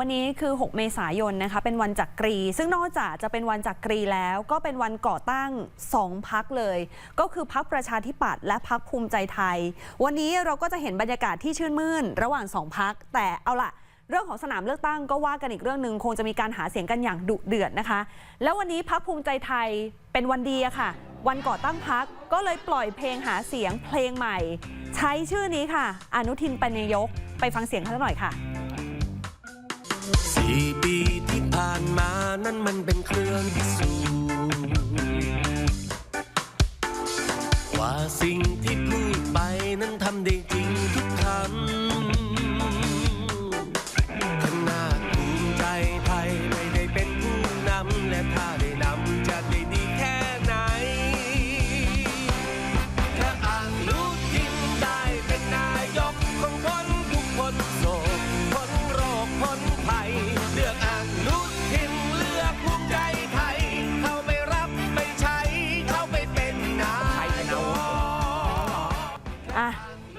วันนี้คือ 6 เมษายนนะคะ เป็นวันจักรี ซึ่งนอกจากจะเป็นวันจักรีแล้ว ก็เป็นวันก่อตั้ง 2พักเลย ก็คือพักประชาธิปัตย์และพักภูมิใจไทย วันนี้เราก็จะเห็นบรรยากาศที่ชื่นมื่น ระหว่าง 2พัก แต่เอาล่ะเรื่องของสนามเลือกตั้งก็ว่ากันอีกเรื่องหนึ่งคงจะมีการหาเสียงกันอย่างดุเดือดนะคะ แล้ววันนี้พักภูมิใจไทยเป็นวันดีอะค่ะ วันก่อตั้งพักก็เลยปล่อยเพลงหาเสียงเพลงใหม่ ใช้ชื่อนี้ค่ะ อนุทินเป็นนายกไปฟังเสียงเขาหน่อยค่ะ สี่ปีที่ผ่านมานั้นมันเป็นเครื่องพิสูจน์ว่าสิ่งที่พูดไปนั้นทำได้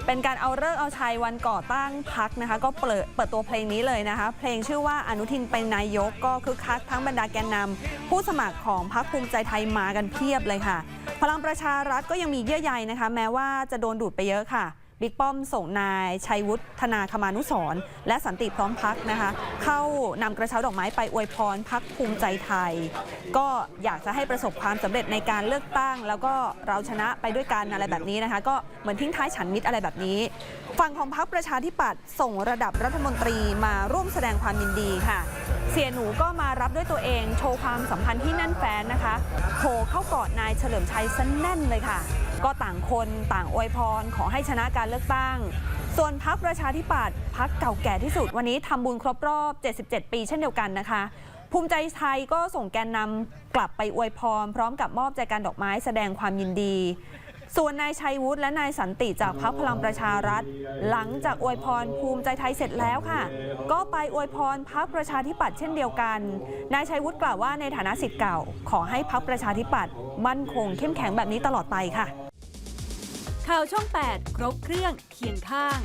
เป็นการเอาเลิกเอาชัยวันก่อตั้งพักนะคะ ก็เปิดเปิดตัวเพลงนี้เลยนะคะ เพลงชื่อว่าอนุทินเป็นนายกก็คือคักทั้งบรรดาแกนนำผู้สมัครของพักภูมิใจไทยมากันเพียบเลยค่ะ พลังประชารัฐก็ยังมีเยื่อใยนะคะ แม้ว่าจะโดนดูดไปเยอะค่ะ บิ๊กป้อมส่งนายชัยวุฒิธนาคมานุสรณ์และสันติพร้อมพักนะคะ เข้านำกระเช้าดอกไม้ไปอวยพรพักภูมิใจไทย ก็อยากจะให้ประสบความสำเร็จในการเลือกตั้ง แล้วก็เราชนะไปด้วยกันอะไรแบบนี้นะคะ ก็เหมือนทิ้งท้ายฉันมิตรอะไรแบบนี้ฝั่งของพักประชาธิปัตย์ส่งระดับรัฐมนตรีมาร่วมแสดงความยินดีค่ะ เสียหนูก็มารับด้วยตัวเองโชว์ความสัมพันธ์ที่แน่นแฟนนะคะ ผล่เข้ากอดนายเฉลิมชัยซะแน่นเลยค่ะ ก็ต่างคนต่างอวยพรขอให้ชนะการเลือกตั้ง ส่วนพักประชาธิปัตย์พักเก่าแก่ที่สุด วันนี้ทำบุญครบรอบ 77 ปีเช่นเดียวกันนะคะ ภูมิใจไทยก็ส่งแกนนำกลับไปอวยพร พร้อมกับมอบแจกันดอกไม้แสดงความยินดี ส่วนนายชัยวุฒิและนายสันติจากพรรคพลังประชารัฐ หลังจากอวยพรภูมิใจไทยเสร็จแล้วค่ะ ก็ไปอวยพรพรรคประชาธิปัตย์เช่นเดียวกัน นายชัยวุฒิกล่าวว่าในฐานะสิทธิ์เก่า ขอให้พรรคประชาธิปัตย์มั่นคงเข้มแข็งแบบนี้ตลอดไปค่ะ ข่าวช่อง 8 ครบเครื่องเคียงข้าง